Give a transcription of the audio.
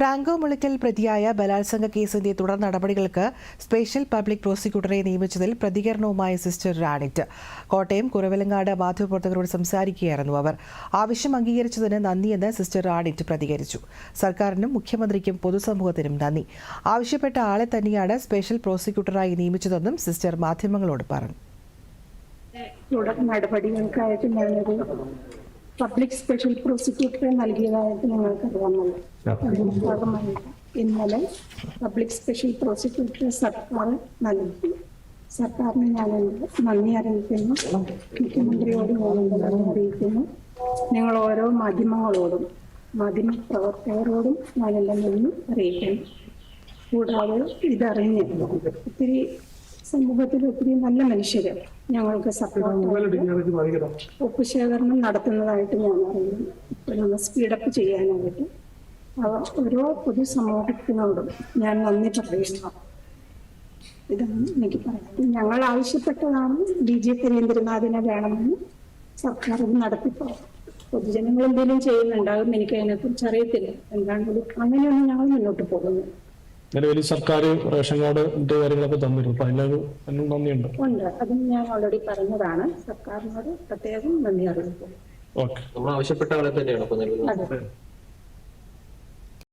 Franco മുളിക്കൽ പ്രതിയായ ബലാത്സംഗ കേസിന്റെ തുടർ നടപടികൾക്ക് സ്പെഷ്യൽ പബ്ലിക് പ്രോസിക്യൂട്ടറെ നിയമിച്ചതിൽ പ്രതികരണവുമായി സിസ്റ്റർ റാണിറ്റ്. കോട്ടയം കുറവിലങ്ങാട് മാധ്യമപ്രവർത്തകരോട് സംസാരിക്കുകയായിരുന്നു അവർ. ആവശ്യം അംഗീകരിച്ചതിന് നന്ദിയെന്ന് സിസ്റ്റർ റാണിറ്റ് പ്രതികരിച്ചു. സർക്കാരിനും മുഖ്യമന്ത്രിക്കും പൊതുസമൂഹത്തിനും നന്ദി. ആവശ്യപ്പെട്ട ആളെ തന്നെയാണ് സ്പെഷ്യൽ പ്രോസിക്യൂട്ടറായി നിയമിച്ചതെന്നും സിസ്റ്റർ മാധ്യമങ്ങളോട് പറഞ്ഞു. തുടർ നടപടികൾക്കായിട്ട് ഞാനൊരു പബ്ലിക് സ്പെഷ്യൽ പ്രോസിക്യൂട്ടറെ നൽകിയതായിട്ട് ഞങ്ങൾക്ക് അറിയാമല്ലോ അതിന്റെ ഭാഗമായിട്ട് ഇന്നലെ പബ്ലിക് സ്പെഷ്യൽ പ്രോസിക്യൂട്ടർ സർക്കാർ നൽകി. സർക്കാരിന് ഞാൻ നന്ദി അറിയിക്കുന്നു. മുഖ്യമന്ത്രിയോട് ഞാൻ എന്റെ നന്ദി അറിയിക്കുന്നു. നിങ്ങൾ ഓരോ മാധ്യമങ്ങളോടും മാധ്യമ പ്രവർത്തകരോടും ഞാൻ എന്റെ നന്ദി അറിയിക്കുന്നു. കൂടാതെ ഇതറിഞ്ഞ് ഒത്തിരി സമൂഹത്തിൽ ഒത്തിരി നല്ല മനുഷ്യര് ഞങ്ങൾക്ക് സപ്പോർട്ട് ഒപ്പുശേഖരണം നടത്തുന്നതായിട്ട് ഞാൻ അറിയുന്നു സ്പീഡപ്പ് ചെയ്യാനായിട്ട്. ഓരോ പൊതുസമൂഹത്തിനോടും ഞാൻ നന്ദി പ്രതീക്ഷിക്കാം ഇതാണ് എനിക്ക് പറയാം ഞങ്ങൾ ആവശ്യപ്പെട്ടതാണ് ഡി ജി സുരേന്ദ്രനാഥിനെ വേണമെന്ന് സർക്കാർ ഇത് നടത്തിപ്പോ പൊതുജനങ്ങൾ എന്തെങ്കിലും ചെയ്യുന്നുണ്ടാകും എനിക്ക് അതിനെക്കുറിച്ച് അറിയത്തില്ല. എന്താണ്? അങ്ങനെയൊന്നും ഞങ്ങൾ മുന്നോട്ട് പോകുന്നു നിലവിൽ സർക്കാർ റേഷൻ കാർഡ് മറ്റു കാര്യങ്ങളൊക്കെ തന്നിരുന്നു. അപ്പൊ അതിനൊരു അതിനും നന്ദിയുണ്ട്. ഉണ്ട്. അത് ഞാൻ ഓൾറെഡി പറഞ്ഞതാണ്. സർക്കാരിനോട് പ്രത്യേകം നന്ദി അറിയിക്കുന്നു. ഓക്കെ. നമ്മൾ ആവശ്യപ്പെട്ട ആളെ തന്നെയാണ്